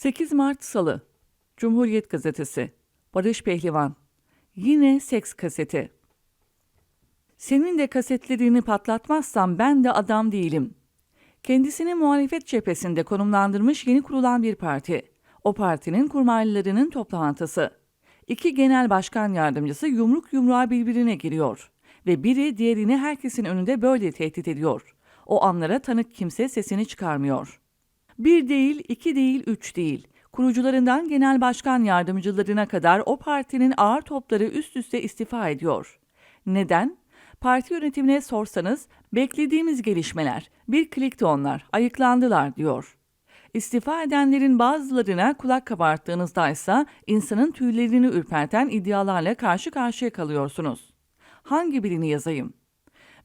8 Mart Salı Cumhuriyet Gazetesi Barış Pehlivan Yine seks kaseti Senin de kasetlerini patlatmazsam ben de adam değilim. Kendisini muhalefet cephesinde konumlandırmış yeni kurulan bir parti. O partinin kurmaylarının toplantısı. İki genel başkan yardımcısı yumruk yumruğa birbirine giriyor. Ve biri diğerini herkesin önünde böyle tehdit ediyor. O anlara tanık kimse sesini çıkarmıyor. Bir değil, iki değil, üç değil. Kurucularından genel başkan yardımcılarına kadar o partinin ağır topları üst üste istifa ediyor. Neden? Parti yönetimine sorsanız beklediğimiz gelişmeler, bir klikte onlar, ayıklandılar diyor. İstifa edenlerin bazılarına kulak kabarttığınızda ise insanın tüylerini ürperten iddialarla karşı karşıya kalıyorsunuz. Hangi birini yazayım?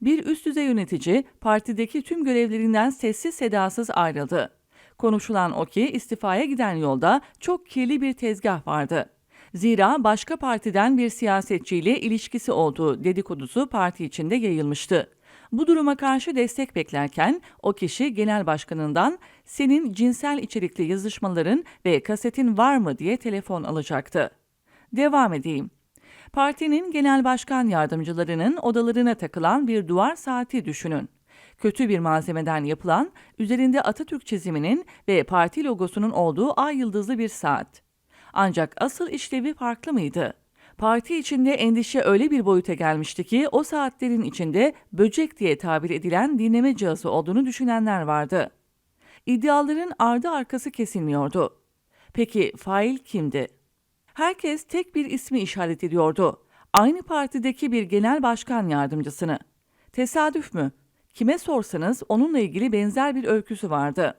Bir üst düzey yönetici partideki tüm görevlerinden sessiz sedasız ayrıldı. Konuşulan o ki istifaya giden yolda çok kirli bir tezgah vardı. Zira başka partiden bir siyasetçiyle ilişkisi olduğu dedikodusu parti içinde yayılmıştı. Bu duruma karşı destek beklerken o kişi genel başkanından senin cinsel içerikli yazışmaların ve kasetin var mı diye telefon alacaktı. Devam edeyim. Partinin genel başkan yardımcılarının odalarına takılan bir duvar saati düşünün. Kötü bir malzemeden yapılan, üzerinde Atatürk çiziminin ve parti logosunun olduğu ay yıldızlı bir saat. Ancak asıl işlevi farklı mıydı? Parti içinde endişe öyle bir boyuta gelmişti ki o saatlerin içinde böcek diye tabir edilen dinleme cihazı olduğunu düşünenler vardı. İddiaların ardı arkası kesilmiyordu. Peki fail kimdi? Herkes tek bir ismi işaret ediyordu. Aynı partideki bir genel başkan yardımcısını. Tesadüf mü? Kime sorsanız onunla ilgili benzer bir öyküsü vardı.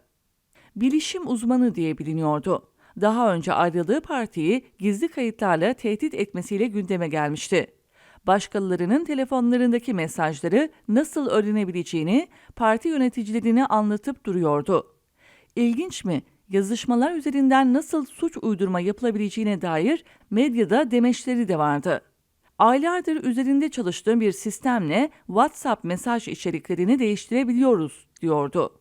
Bilişim uzmanı diye biliniyordu. Daha önce ayrıldığı partiyi gizli kayıtlarla tehdit etmesiyle gündeme gelmişti. Başkalarının telefonlarındaki mesajları nasıl öğrenebileceğini parti yöneticilerine anlatıp duruyordu. İlginç mi? Yazışmalar üzerinden nasıl suç uydurma yapılabileceğine dair medyada demeçleri de vardı. Aylardır üzerinde çalıştığım bir sistemle WhatsApp mesaj içeriklerini değiştirebiliyoruz, diyordu.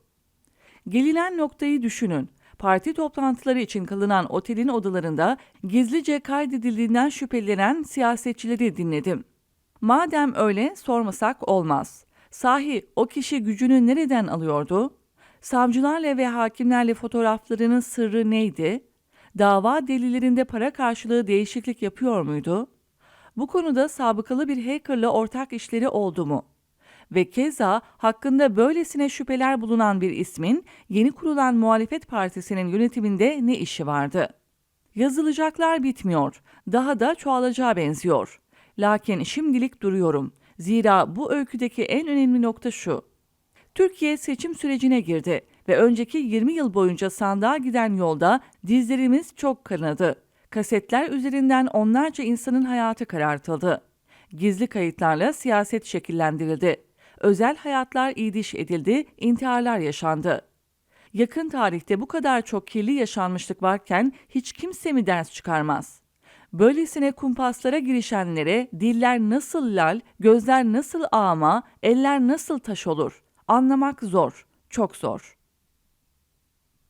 Gelinen noktayı düşünün. Parti toplantıları için kalınan otelin odalarında gizlice kaydedildiğinden şüphelenen siyasetçileri dinledim. Madem öyle sormasak olmaz. Sahi o kişi gücünü nereden alıyordu? Savcılarla ve hakimlerle fotoğraflarının sırrı neydi? Dava delillerinde para karşılığı değişiklik yapıyor muydu? Bu konuda sabıkalı bir hackerla ortak işleri oldu mu? Ve keza hakkında böylesine şüpheler bulunan bir ismin yeni kurulan muhalefet partisinin yönetiminde ne işi vardı? Yazılacaklar bitmiyor, daha da çoğalacağı benziyor. Lakin şimdilik duruyorum. Zira bu öyküdeki en önemli nokta şu. Türkiye seçim sürecine girdi ve önceki 20 yıl boyunca sandığa giden yolda dizlerimiz çok kanadı. Kasetler üzerinden onlarca insanın hayatı karartıldı. Gizli kayıtlarla siyaset şekillendirildi. Özel hayatlar idiş edildi, intiharlar yaşandı. Yakın tarihte bu kadar çok kirli yaşanmışlık varken hiç kimse mi ders çıkarmaz? Böylesine kumpaslara girişenlere diller nasıl lal, gözler nasıl ağma, eller nasıl taş olur? Anlamak zor, çok zor.